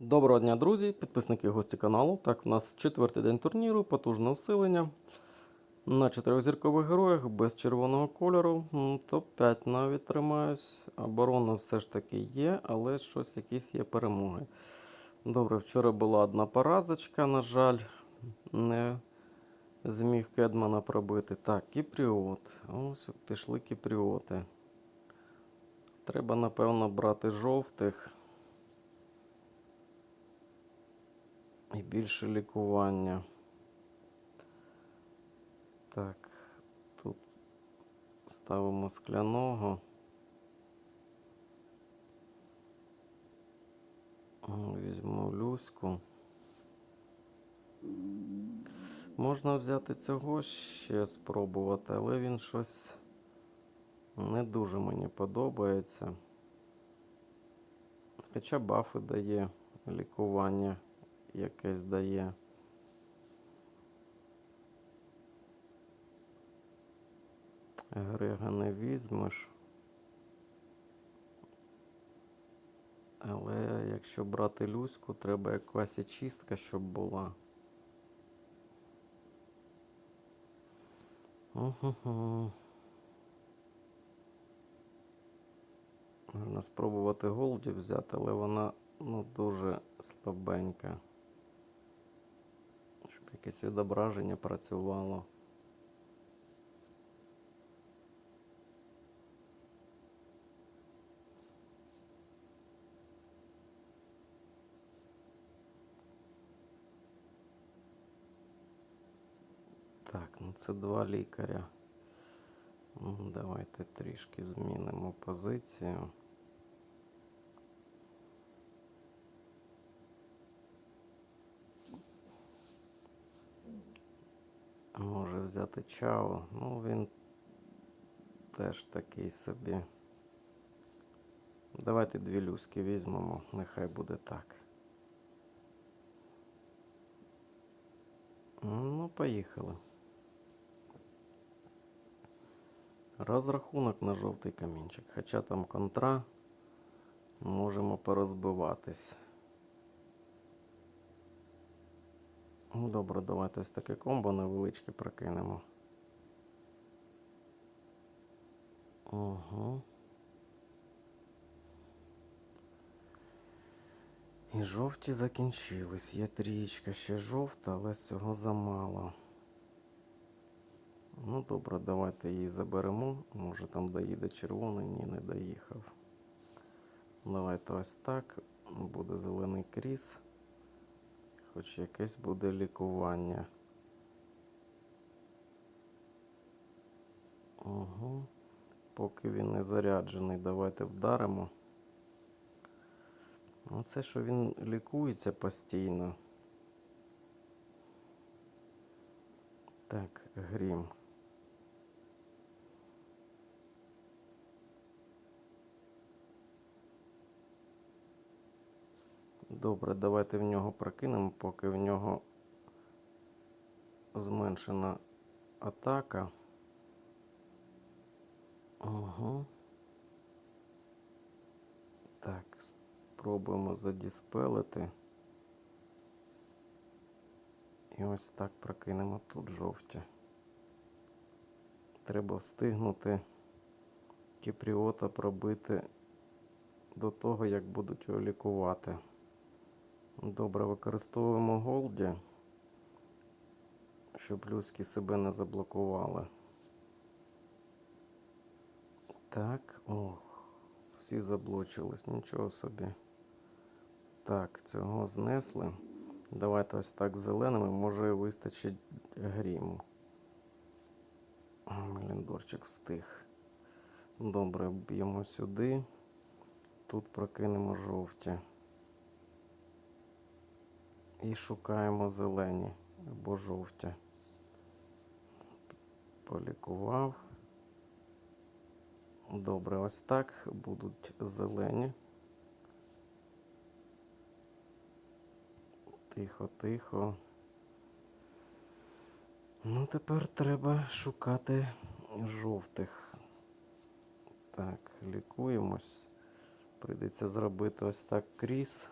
Доброго дня, друзі, підписники гості каналу. Так, у нас четвертий день турніру, потужне усилення. На чотирьохзіркових героях без червоного кольору. Топ-5 навіть тримаюсь. Оборона все ж таки є, але щось якісь є перемоги. Добре, вчора була одна поразочка, на жаль, не зміг Кедмана пробити. Так, Кіпріот. Ось пішли кіпріоти. Треба, напевно, брати жовтих. І більше лікування. Так, тут ставимо скляного. Візьму люську. Можна взяти цього ще спробувати, але він щось не дуже мені подобається. Хоча бафи дає лікування якесь дає. Грига не візьмеш. Але якщо брати люську, треба якась чистка, щоб була. Можна спробувати голді взяти, але вона ну, дуже слабенька. Якесь відображення працювало. Так, ну це два лікаря. Давайте трішки змінимо позицію. Може взяти чао. Ну він теж такий собі. Давайте дві люськи візьмемо, нехай буде так. Ну, поїхали. Розрахунок на жовтий камінчик. Хоча там контра, можемо порозбиватись. Добре, давайте ось таке комбо невеличке прокинемо. Угу. І жовті закінчились. Є трієчка ще жовта, але цього замало. Ну, добре, давайте її заберемо. Може там доїде червоний, ні, не доїхав. Давайте ось так. Буде зелений кріс. Хоч якесь буде лікування. Угу. Поки він не заряджений, давайте вдаримо. Оце, що він лікується постійно. Так, грім. Добре, давайте в нього прокинемо, поки в нього зменшена атака. Угу. Так, спробуємо задіспелити. І ось так прокинемо тут жовті. Треба встигнути кіпріота пробити до того, як будуть його лікувати. Добре, використовуємо голді, щоб люськи себе не заблокували. Так, ох, всі заблочились, нічого собі. Так, цього знесли. Давайте ось так зеленими, може вистачить гріму. Меліндорчик встиг. Добре, б'ємо сюди. Тут прокинемо жовті. І шукаємо зелені або жовті. Полікував. Добре, ось так будуть зелені. Тихо, тихо. Ну, тепер треба шукати жовтих. Так, лікуємось. Прийдеться зробити ось так кріс.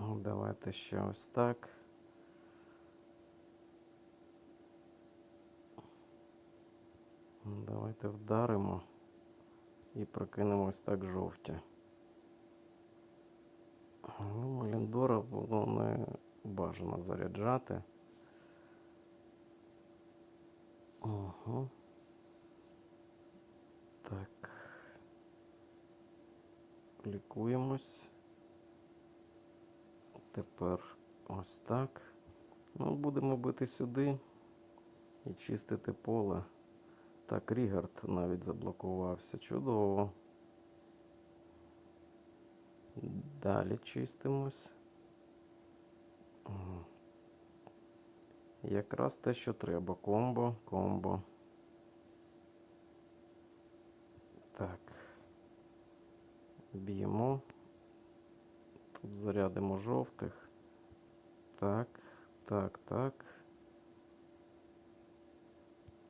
Давайте ще ось так. Давайте вдаримо і прокинемо ось так жовті. Ну, Маліндора було не бажано заряджати. Ага. Так. Лікуємось. Тепер ось так. Ну, будемо бити сюди і чистити поле. Так, Рігард навіть заблокувався. Чудово. Далі чистимось. Якраз те, що треба. Комбо, комбо. Так. Б'ємо. Зарядимо жовтих. Так, так, так.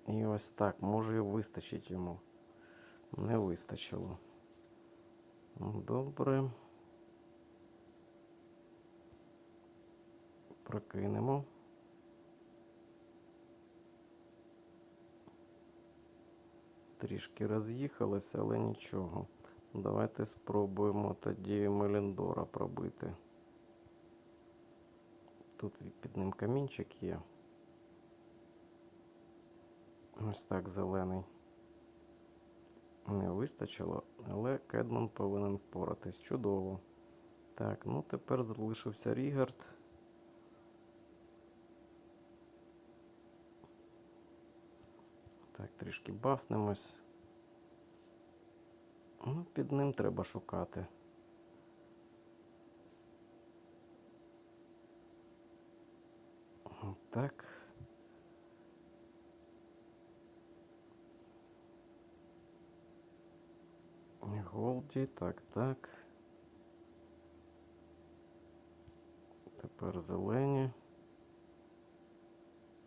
І ось так. Може вистачить йому. Не вистачило. Добре. Прокинемо. Трішки роз'їхалося, але нічого. Давайте спробуємо тоді Меліндора пробити. Тут під ним камінчик є. Ось так зелений. Не вистачило, але Кедман повинен впоратись. Чудово. Так, ну тепер залишився Рігард. Так, трішки бафнемось. Ну, під ним треба шукати. Так. Голді, так, так. Тепер зелені.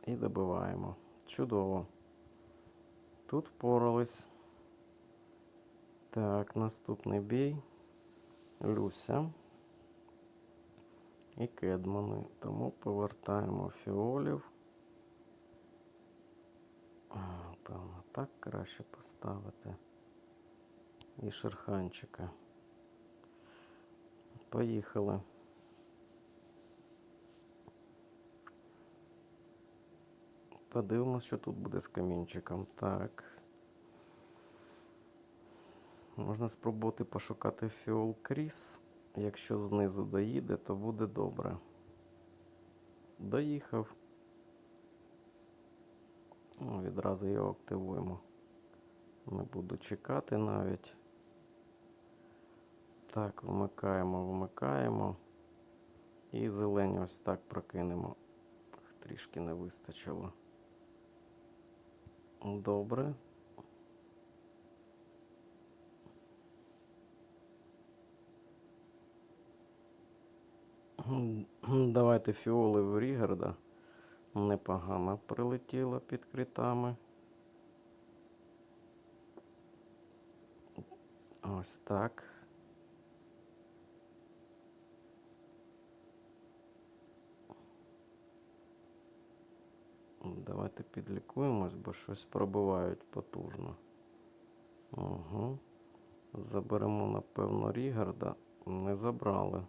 І добиваємо. Чудово. Тут впорались. Так, наступний бій. Люся. І кедмани. Тому повертаємо фіолів. Певно, так краще поставити. І шерханчика. Поїхали. Подивимось, що тут буде з камінчиком. Так. Можна спробувати пошукати фіол Кріс. Якщо знизу доїде, то буде добре. Доїхав. Ну, відразу його активуємо. Не буду чекати навіть. Так, вмикаємо, вмикаємо. І зелені ось так прокинемо. Трішки не вистачило. Добре. Давайте фіоли в Рігарда. Непогано прилетіло під критами. Ось так. Давайте підлікуємось, бо щось пробивають потужно. Угу. Заберемо, напевно, Рігарда. Не забрали.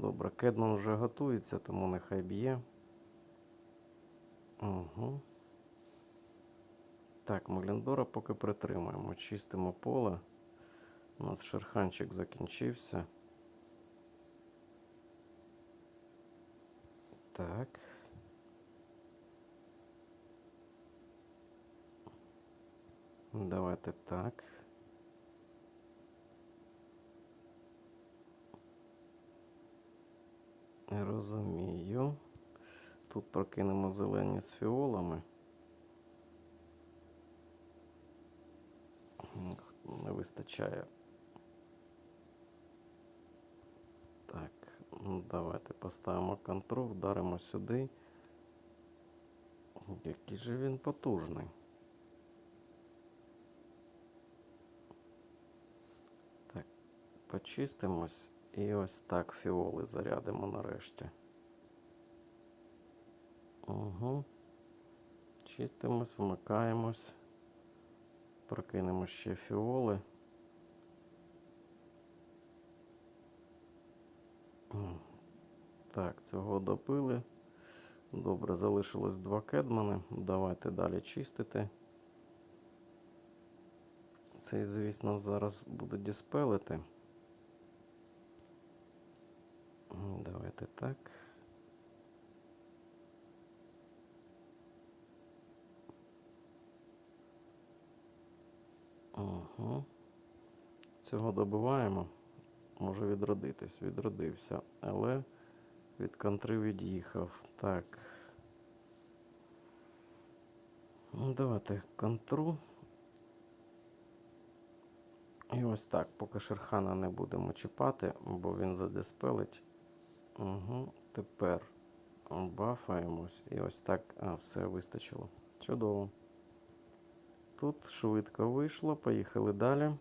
Добре, Кедман вже готується, тому нехай б'є. Угу. Так, Меліндора поки притримаємо. Чистимо поле. У нас шерханчик закінчився. Так. Давайте так. Розумію. Тут прокинемо зелені з фіолами. Не вистачає. Так, ну давайте поставимо контрол, вдаримо сюди. Який же він потужний. Так, почистимось і ось так фіоли зарядимо нарешті. Угу. Чистимось, вмикаємось. Прокинемо ще фіоли. Так, цього допили. Добре, залишилось два кедмани. Давайте далі чистити. Цей, звісно, зараз буде діспелити. Давайте так. Угу. Цього добиваємо. Може відродитись. Відродився. Але від контри від'їхав. Так. Ну, давайте контру. І ось так. Поки Шерхана не будемо чіпати, бо він задиспелить. Угу. Тепер бафаємось. І ось так. А, все вистачило. Чудово. Тут швидко вийшло. Поїхали далі.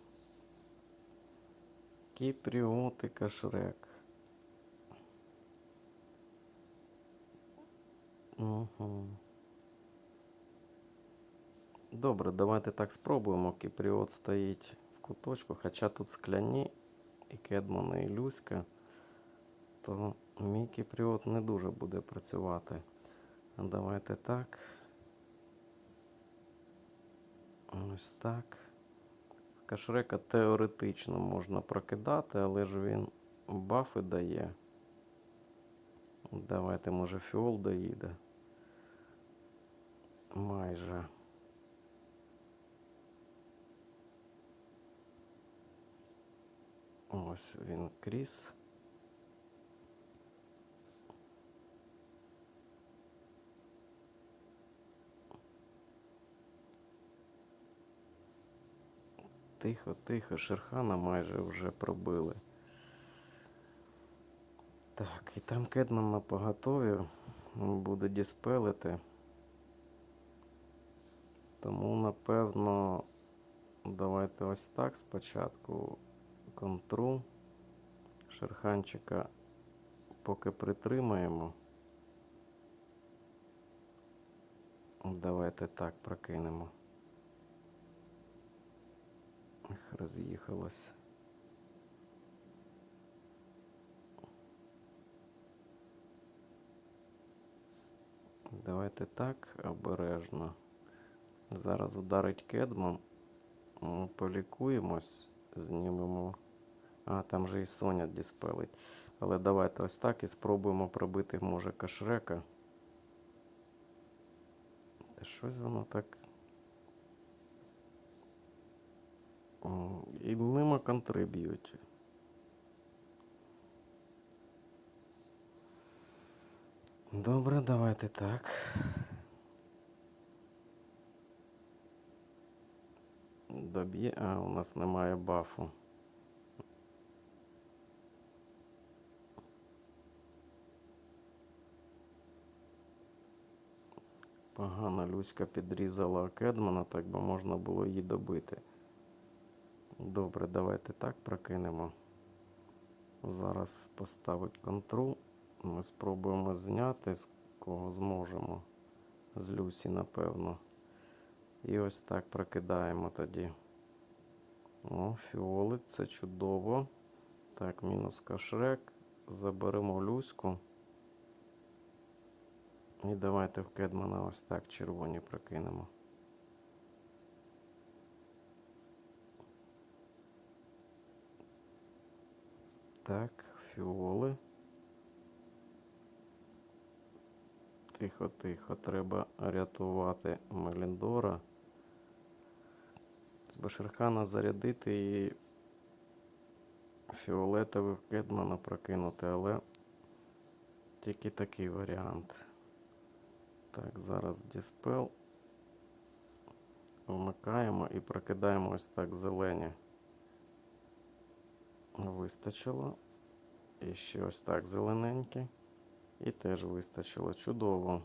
Кіпріотика Шрек. Угу. Добре, давайте так спробуємо. Кіпріот стоїть в куточку, хоча тут скляні і Кедмана, і Люська, то мій кіпріот не дуже буде працювати. Давайте так. Ось так. Кашрека теоретично можна прокидати, але ж він бафи дає. Давайте, може, фіол доїде. Майже. Ось він кріс. Тихо, тихо, Шерхана майже вже пробили. Так, і там Кедман на поготові буде діспелити. Тому, напевно, давайте ось так спочатку контру Шерханчика поки притримаємо. Давайте так прокинемо. Ех, роз'їхалось. Давайте так обережно. Зараз ударить кедман. М, Полікуємось, знімемо. А, там же і Соня діспелить. Але давайте ось так і спробуємо пробити, може, кашрека. Та щось воно так. Контри б'ють. Добре, давайте так. Доб'є. А, у нас немає бафу. Погано Люська підрізала Кедмана, так би можна було її добити. Добре, давайте так прокинемо. Зараз поставить контру. Ми спробуємо зняти з кого зможемо. З Люсі, напевно. І ось так прокидаємо тоді. О, фіоли, це чудово. Так, мінус кашрек. Заберемо Люську. І давайте в Кедмана ось так червоні прокинемо. Так, фіоли. Тихо, тихо, треба рятувати Меліндора. З Башерхана зарядити і фіолетовий в Кедмана прокинути, але тільки такий варіант. Так, зараз діспел. Вмикаємо і прокидаємо ось так зелені. Вистачило. І ще ось так зелененькі. І теж вистачило. Чудово.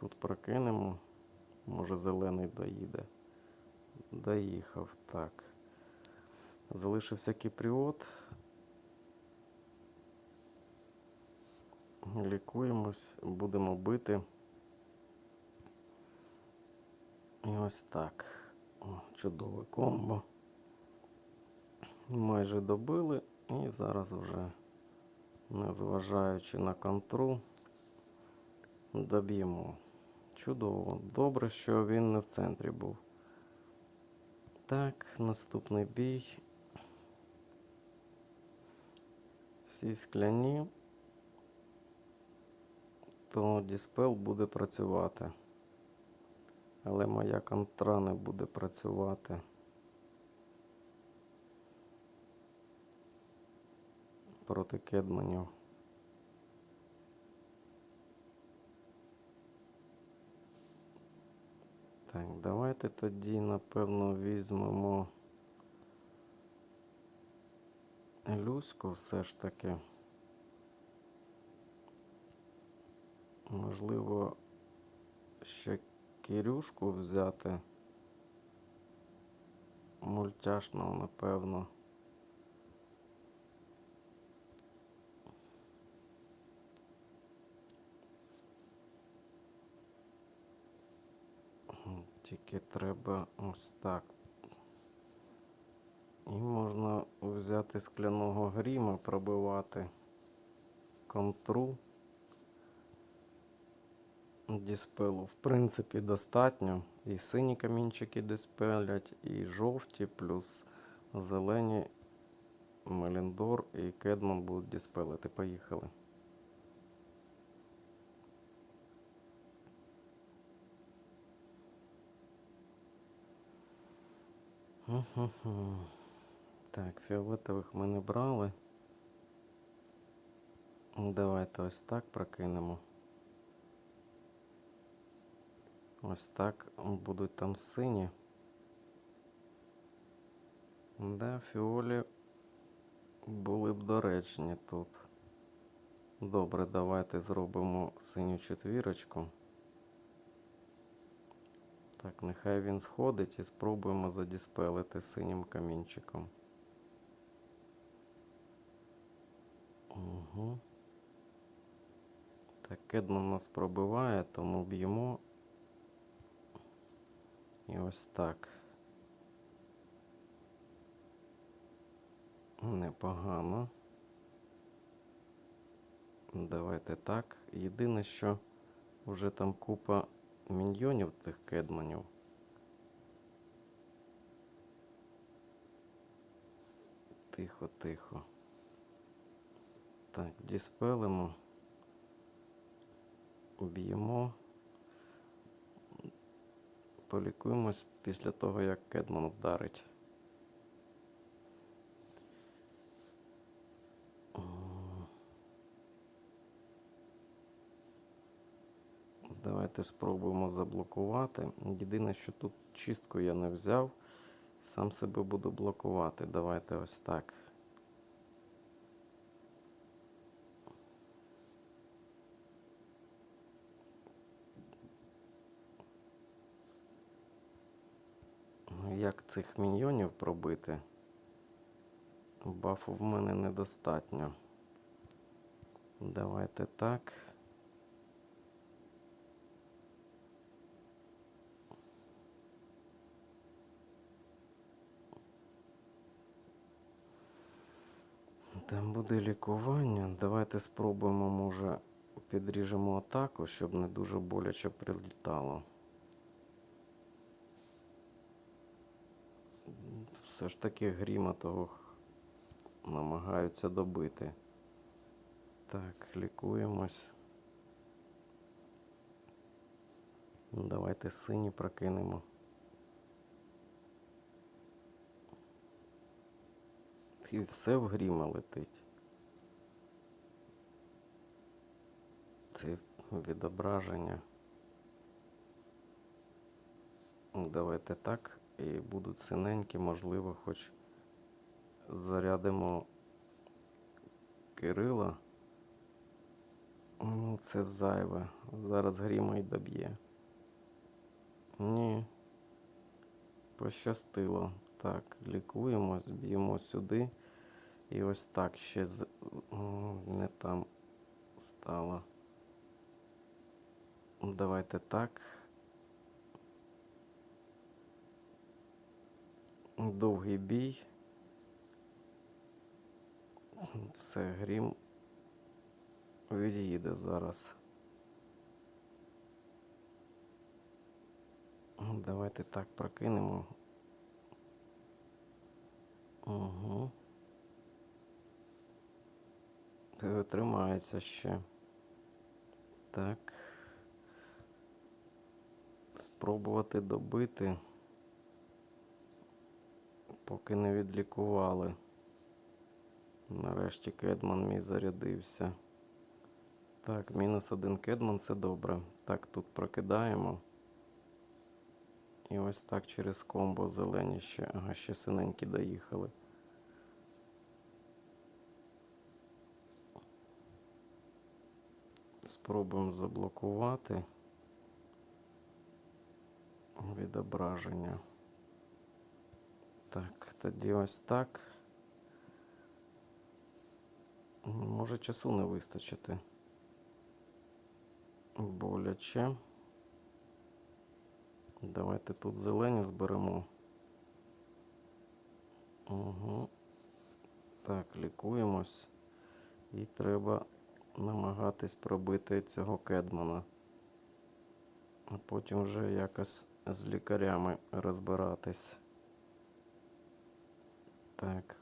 Тут прокинемо. Може зелений доїде. Доїхав. Так. Залишився кіпріот. Лікуємось, будемо бити. І ось так. О, чудове комбо. Майже добили. І зараз вже, незважаючи на контру, доб'ємо. Чудово. Добре, що він не в центрі був. Так, наступний бій. Всі скляні. То Діспел буде працювати. Але моя контра не буде працювати. Проти кедманів. Так, давайте тоді, напевно, візьмемо Люську все ж таки. Можливо, ще Кирюшку взяти. Мультяшного, напевно. Тільки треба ось так. І можна взяти скляного гріма, пробивати контру. Діспелу, в принципі, достатньо. І сині камінчики диспелять, і жовті, плюс зелені Меліндор і Кедман будуть диспелити. Поїхали. Так, фіолетових ми не брали. Давайте ось так прокинемо. Ось так будуть там сині. Да, фіолі були б доречні тут. Добре, давайте зробимо синю четвірочку. Так, нехай він сходить і спробуємо задіспелити синім камінчиком. Угу. Так, Кедман нас пробиває, тому б'ємо. І ось так. Непогано. Давайте так. Єдине, що вже там купа міньйонів тих кедманів. Тихо, тихо. Так, діспелимо. Б'ємо. Полікуємось після того, як Кедман вдарить. Давайте спробуємо заблокувати. Єдине, що тут чистку я не взяв. Сам себе буду блокувати. Давайте ось так. Ну, Як цих міньйонів пробити? Бафу в мене недостатньо. Давайте так. Там буде лікування. Давайте спробуємо, може, підріжемо атаку, щоб не дуже боляче прилітало. Все ж таки гріма того намагаються добити. Так, лікуємось. Давайте сині прокинемо. І все в гріма летить. Це відображення. Ну, Давайте так. І будуть синенькі, можливо, хоч зарядимо Кирила. Ну, це зайве. Зараз гріма й доб'є. Ні. Пощастило. Так, лікуємось, б'ємо сюди. І ось так ще з... Не там стало. Давайте так. Довгий бій. Все, грім від'їде зараз. Давайте так прокинемо. Угу. Тримається ще. Так. Спробувати добити. Поки не відлікували. Нарешті Кедман мій зарядився. Так, мінус один Кедман це добре. Так, тут прокидаємо. І ось так через комбо зелені ще. Ага, ще синенькі доїхали. Спробуємо заблокувати відображення. Так, тоді ось так. Може часу не вистачити. Боляче. Давайте тут зелені зберемо. Угу. Так, лікуємось. І треба намагатись пробити цього кедмана. А потім вже якось з лікарями розбиратись. Так,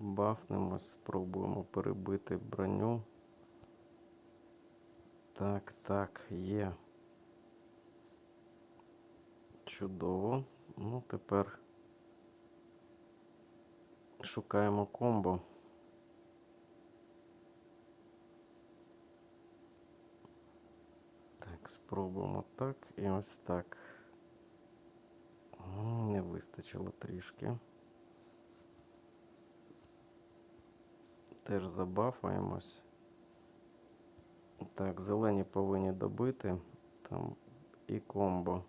бафнемось, спробуємо перебити броню. Так, так, є. Чудово. Ну, тепер шукаємо комбо. Так, спробуємо так і ось так. Не вистачило трішки. Теж забафаємось. Так, зелені повинні добити. Там і комбо.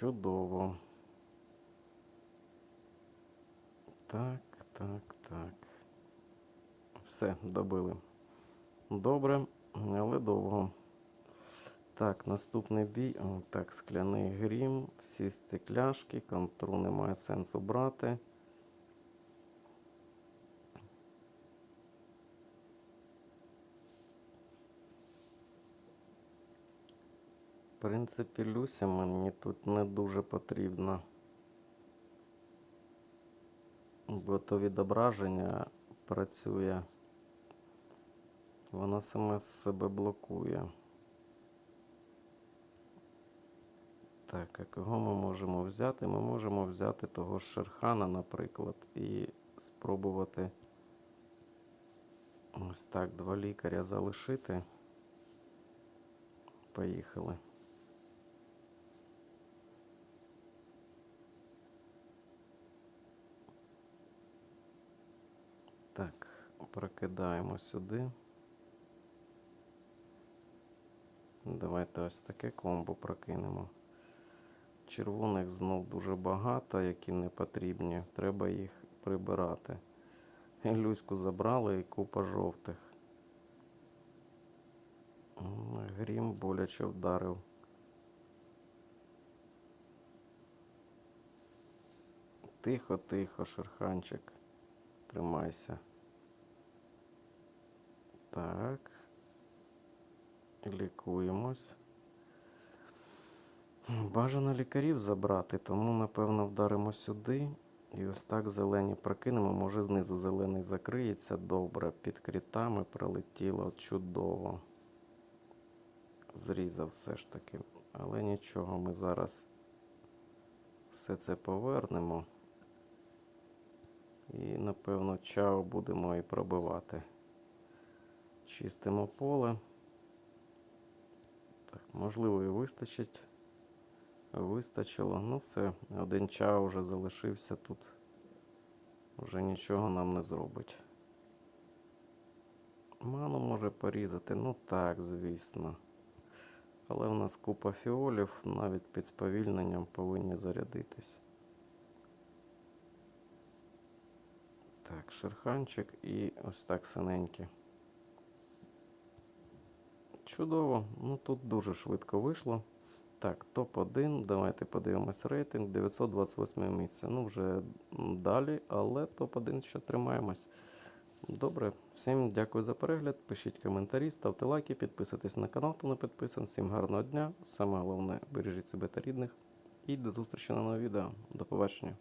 Чудово. Так, так, так. Все, добили. Добре, але довго. Так, наступний бій. Так, скляний грім, всі стекляшки, контру немає сенсу брати. Принципі, Люся мені тут не дуже потрібна. Бо то відображення працює. Воно саме себе блокує. Так, а кого ми можемо взяти? Ми можемо взяти того ж Шерхана, наприклад, і спробувати ось так два лікаря залишити. Поїхали. Прокидаємо сюди. Давайте ось таке комбо прокинемо. Червоних знов дуже багато, які не потрібні. Треба їх прибирати. Люську забрали і купа жовтих. Грім боляче вдарив. Тихо, тихо, шерханчик. Тримайся. Так. Лікуємось. Бажано лікарів забрати, тому напевно вдаримо сюди. І ось так зелені прокинемо. Може знизу зелений закриється. Добре. Під крітами прилетіло чудово. Зрізав все ж таки. Але нічого, ми зараз все це повернемо. І, напевно, чао будемо і пробивати. Чистимо поле. Так, можливо, і вистачить. Вистачило. Ну, все, один чао вже залишився тут. Вже нічого нам не зробить. Ману може порізати. Ну так, звісно. Але в нас купа фіолів, навіть під сповільненням повинні зарядитись. Так, шерханчик і ось так синенький. Чудово. Ну тут дуже швидко вийшло. Так, топ-1. Давайте подивимось рейтинг. 928 місце. Ну, вже далі, але топ-1 ще тримаємось. Добре, всім дякую за перегляд. Пишіть коментарі, ставте лайки, підписуйтесь на канал, хто не підписаний. Всім гарного дня. Саме головне, бережіть себе та рідних. І до зустрічі на новому відео. До побачення.